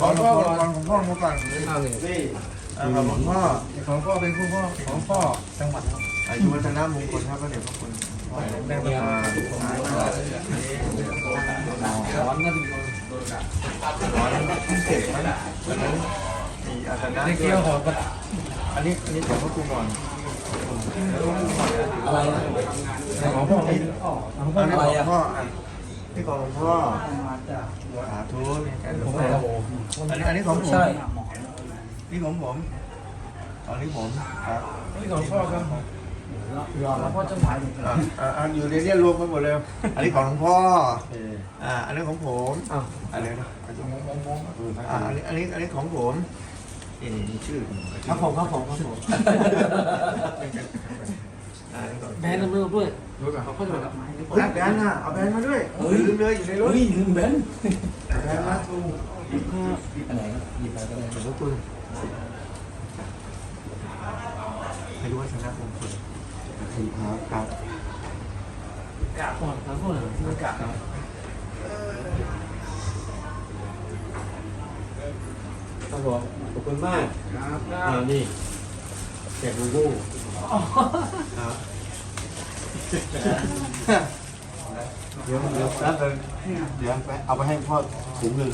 ของพ่อก่อนของพ่อมาก่อนเอาเลยนี่อ่าของหลวงพ่อของพ่อเป็นคุณพ่อของพ่อจังหวัดครับอายุวัฒนมงคลครับพระเดชพระคุณพ่อได้ประทาร้อนนะร้อนพิเศษไหมวันนั้นมีอาสนะนี่ด้วเกี่ยวหอมปะอันนี้อันนี้ของพระครูก่อนอะไรของพ่อของอันนี้อะไรของอะ พ่ออะนี่ของหลวงพ่อสาธุนี่แกหลวงพ่ออันนี้อันนี้ของผมใช่นี่ของผมตอนนี้ผมครับนี่ของพ่อครับยอมแล้วพ่อจะหมายอะอะอะอยู่ในเนี้รวมกันหมดเลย อันนี้ของหลวงพ่ออ่าอันนี้ของผมอ้าวอันนี้นะอ่าอันนี้อันนี้อันนี้ของผมนี่นี่มีชื่อครับผมครับผมครับผมอ่าอันนี้ก่อน แบนน้ำเลือดด้วยเขาก็จะแบบเฮ้ยแบนน่ะเอาแบนมาด้วยลืมเลยอยู่ในรถเฮ้ยลืมแบนแบนมาอันไหนหยิบไปก็ได้หลวงพ่อคุณไม่รู้ว่าชนะมงคลครับครับก่อนครับพ่อเหรอที่มันกะครับครับผมขอบคุณมากอ่านี่แจกบูบูครับ เดี๋ยวเดี๋ยวแป๊บนึงเดี๋ยวไปเอาไปให้พ่อถุงหนึ่ง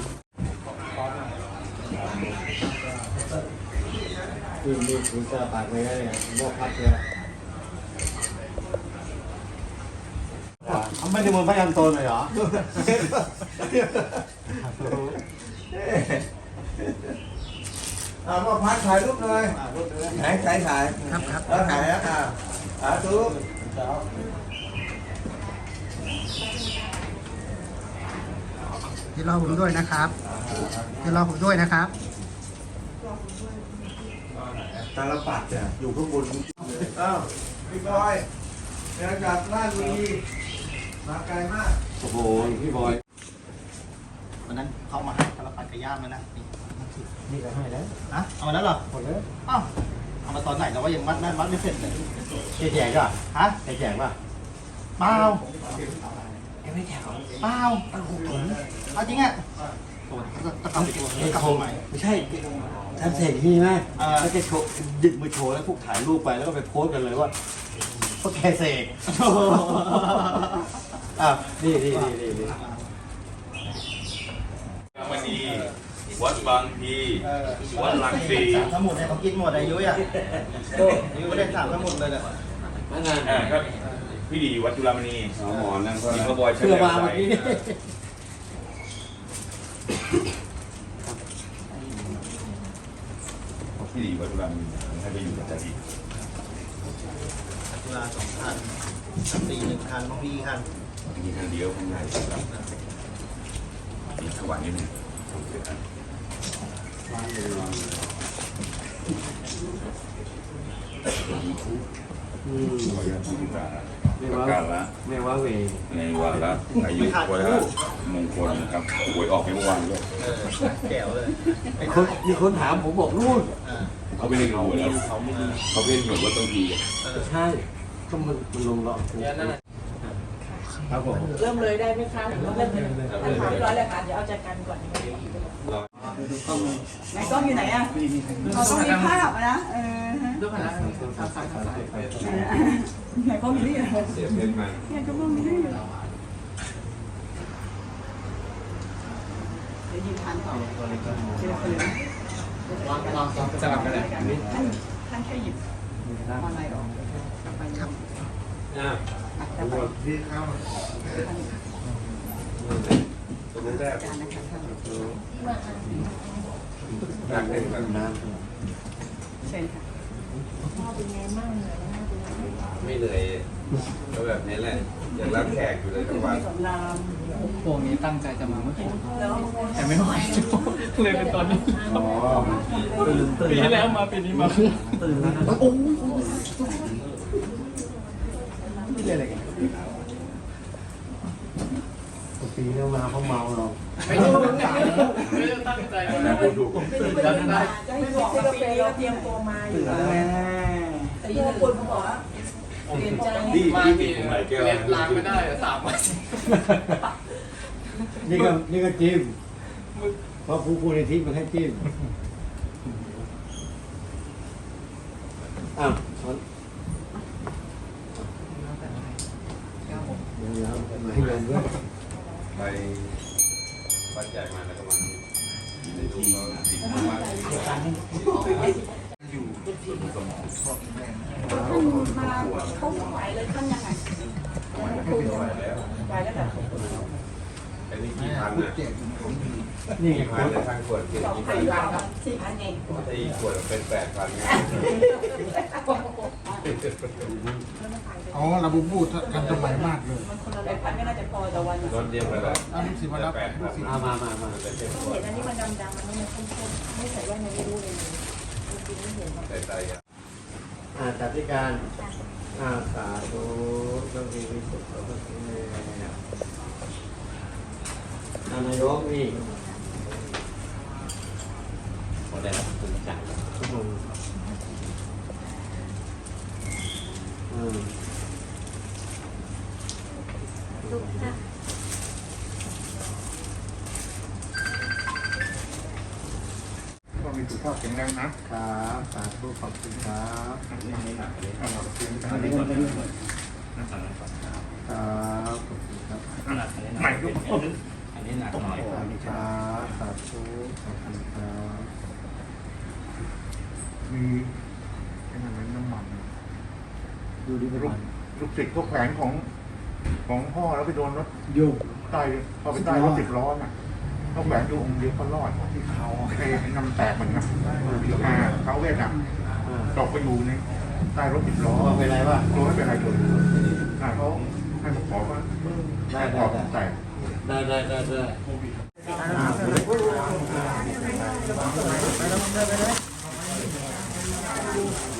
นี่นี่ถุงจะปากไว้ได้เนี่ยม้อพัดเนี่ยเขาไม่ได้มือพยันโตเลยเหรอ เอามาพักถ่ายรูปเลยไหนถ่ายถ่ายครับครับแล้วถ่ายแล้วอ่าสาธุที่รอผมด้วยนะครับที่รอผมด้วยนะครับตาลปัดเนี่ยอยู่ข้างบนอ้าวพี่บอยมาจากราชบุรีมาไกลมาก โอ้โห พี่บอย วันนั้นเขามาให้ตลปัดกับย่ามแล้วนะนี่นี่ก็ให้แล้วฮะเอามาแล้วเหรอหมดเลยอ้าวเอามาตอนไหนเราว่ายังมัดแม่มัดไม่เสร็จเลยแจกอะฮะแจกป่ะเปล่ายังไม่แจกหรอเปล่าเอาถุงเอาจริงอะตัวตะกำไปตัวตะกำตัวใหม่ไม่ใช่ทำเสร็จที่ไหมเออแล้วจะโชว์ดึกมาโชว์แล้วพวกถ่ายรูปไปแล้วก็ไปโพสต์กันเลยว่าพวกแคเสกอะนี่นี่นี่นี่นี่ มณี วัดบางพี วัดหลักสี่สามสมุดเนี่ยเขากินหมดอายุอะอายุไม่ได้สามสมุดเลยแหละนั่นน่ะอ่าครับพี่ดีวัดจุฬามณีอ๋อหมอนั่นก็มีพระบอยเฉเพื่อลิมมาชัเมื่อยกี้พี่ดีวัดจุฬามณีให้ไปอยู่กับจันทีเวลาสองคันตีหนึ่งคันบางทีคันมีทางเดียวข้างในครับมีถวายนิดหนึง อืมขออนุญาตที่ประไม่ประว่ากาศละไม่ว่าเวในวาระอายุวัฒนมงคลครับหวยออกในเมื่อวานด้วยแก้วเลยไอ้คนมีคนถามผมบอกนู่นเขาไม่ได้ดูหวยแล้วเขาไม่ได้หวยว่าต้องดีใช่ก็มันมันลงหลอกครับผมเริ่มเลยได้ไหมคะเริ่มเลยท่าถามเรียบร้อยแล้วค่ะเดี๋ยวเอาจัดการก่อนไหนกล้องอยู่ไหนอะเราต้องมีภาพอะนะเออฮะด้วยกันนะทางซ้ายทางซ้ายไหนกล้องอยู่นี่เหรอเสียเป็นมาเนี่ยก็กล้องอยู่นี่เหรอเดี๋ยวยืนทานต่อทีละคนเลยนะวางวางสลับกันเลยท่านท่านแค่หยิบออนไลน์ออกกลับไปครับอ่ากลับไปที่เข้า สมมติแรกการนะคะท่านอยากเล่นแบบน้เชิญค่ะไม่เหนื่อยก็แบบนี้แหละยังรับแขกอยู่เลยทั้งวันสำรามพวกนี้ตั้งใจจะมาเมื่อคืนแต่ไม่ไหวเลยเป็นตอนนี้ตื่นตื่นปีที่แล้วมาปีนี้มาตื่นแล้วนะนี่เลยอะไรกัน ปีนี้มาเพราะเมาเราไม่ได้ตั้งใจไม่ได้ตั้งใจนะพูดถูกแล้วได้ไม่บอกว่าปีนี้เราเตรียมตัวมาอยู่แล้วแต่ยี่ห้อคนเขาบอกว่าเปลี่ยนใจที่มาที่ปีติดตรงไหนแก้วเรียนล้างไม่ได้สามวันนี่ก็นี่ก็จิ้มผราะผู้ผู้ในที่มันให้จิ้มอ้าวช้อนเดี๋ยวๆมาให้ยอมด้วย ไปวัดใหญ่มาแล้วก็มาในดูเขาติดมามาเขาไม่ไหวเลยทำยังไงไปแล้วไปแล้วแบบไอ้นี่กี่พันน่ะนี่กี่คพันนเลยทางขวดกี่สองกี่พัพันนบาทสี่พันเองไอ้ขวดเป็นแปดพันไง อ๋อระบุพูดทันสมัยมากเลย มันคนละแปดพันก็น่าจะพอแต่วันรถเดียวไปแล้วอันนี้สิมารับแปดพันมามามามาเป็นเจ็ดขวเห็ดนอันนี้มันดำๆมันไม่คุ้นๆไม่ใส่แว่นยังไม่รู้เลยจริงๆไม่เห็นใส่ใจอะอ่าจัดที่การอ่าสาธุต้องมีวิสุทธิ์แล้วก็ถึงเลยอ่านายกนี่พอได้รับคุณจ่ายทุกคน ก็มีสุขภาพแข็งแรงนะครับสาธุขอบคุณครับอันนี้หนักอันนี้หนักครับขอบคุณครับใหม่ทุกคนอันนี้หนักหน่อยขอบคุณครับสาธุขอบคุณครับมีเป็นอะไรน้ำมัน ดูดิเป็นลูวักนลูกศิษย์พวกแขวนของของพ่อแล้วไปโดนรถยุ่งใต้พอไปใต้รถสิบล้อน่ะเขาแขวนอยู่องค์เดียวเขารอดที่เขาไอ้น้ำแตกเหมือนกันอ่าเขาเวทอะอ่าตกไปอยู่ในใต้รถสิบล้ออ๋อเป็นไรวะตัวไม่เป็นไรเลยอ่าเขาให้ผมขอว่าได้ขได้อได้แตกได้ได้ได้ไ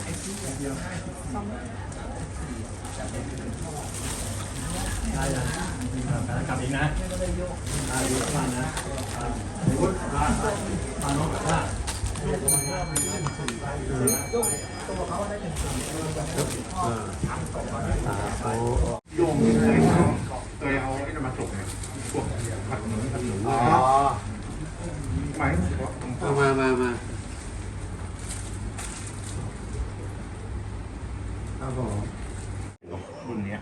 ได้อ่าครับอ่าสาธุโยมเคยเอาเคยเอาไอ้นั่นมาส่งเนี่ยพวกผัดหมูผัดหมู อ๋อ หมายถึงว่า เอามามามา ครับผมรุ่นเนี้ย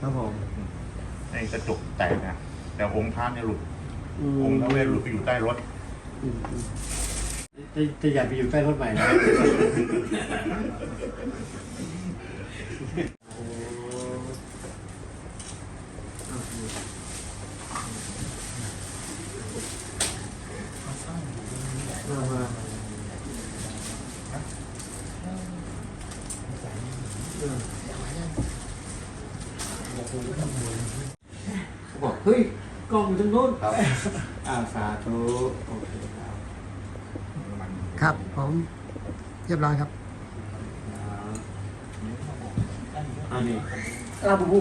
ครับผมในกระจกแตกนะแต่องค์พระเนี่ยหลุดอืมองค์พระเวทหลุดไปอยู่ใต้รถอืมอืมจะจะอยากไปอยู่ใกล้รถใหม่นะมามาบอกเฮ้ย กล้ องอยู่ตรงโน้นครับอ่าสาธุโอเคครับครับผมเรียบร้อยครับอันนี้ระบุ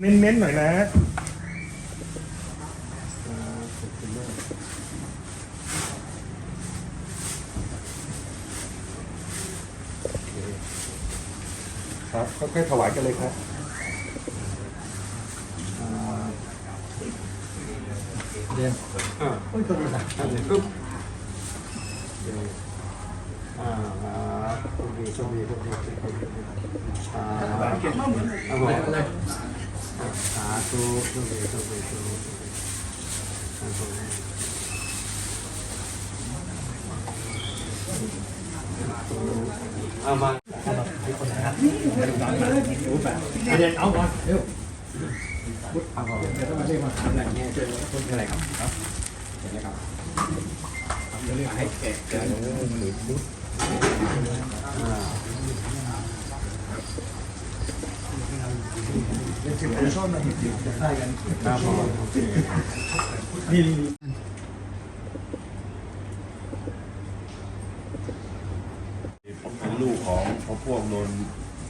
เน้นๆหน่อยนะ ครับค่อยๆถวายกันเลยครับเดี๋ยวอ่าโอ้ยตัวนี้นะอันนี้ปุ๊บเดี๋ยวอ่าอ่าโชคดีโชคดีโชคดีโชคดีโชคดีอ่าเอาบอกเลยอ่าสาธุโชคดี โชคดีโชคดีครับผมเอามาเดี๋ยวเอาก่อนเร็วเอาบอกเดี๋ยวต้องมาเรียกมาถามอะไรเนี่ยเจอคนอะไรครับครับเห็นไหมครับเดี๋ยวเรียกให้แกะแกะอ่าครับผมนี่นี่เป็นลูกของเขาพวก โดน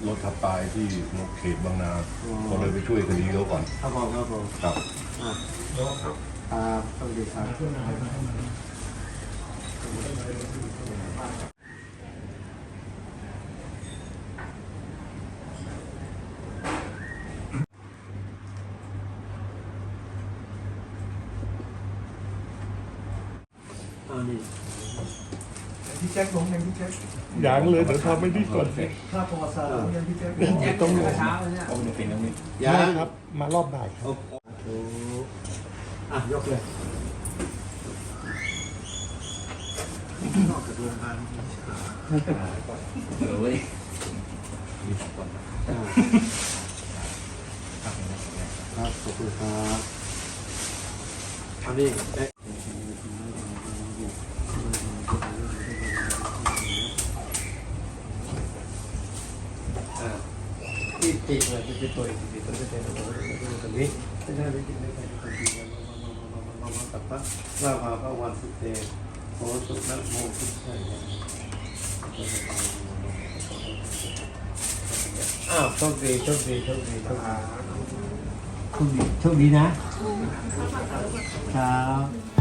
รถทับตายที่เขตบางนาก็เลยไปช่วยคดีเขาก่อนครับผมครับผมครับอะครับสวัสดีครับเอานี่ พี่แจ็คลงยังพี่แจ็คยังเลยเดี๋ยวทำไม่ดีก่อนภาพประวัติศาสตร์ยังพี่แจ็คต้องเช้าเนี่ยยังครับ มารอบบ่ายโอ้โหอะยกเลยเฮ้ยอ่าครับขอบคุณครับอันนี้เอ๊ะ อ่าที่ติดเลยที่ติดตัวที่ติดตัวที่ติดตัวที่ติดตัวตรงนี้ไม่ได้ไม่ติดไม่ติดไม่ติดมามามามาตัด ปะว่ามาพระวันสุดเตโหสุดนะโมสุดใช่อ้าวโชคดีโชคดีโชคดีโชคดีโชคดีโชคดีนะ ครับ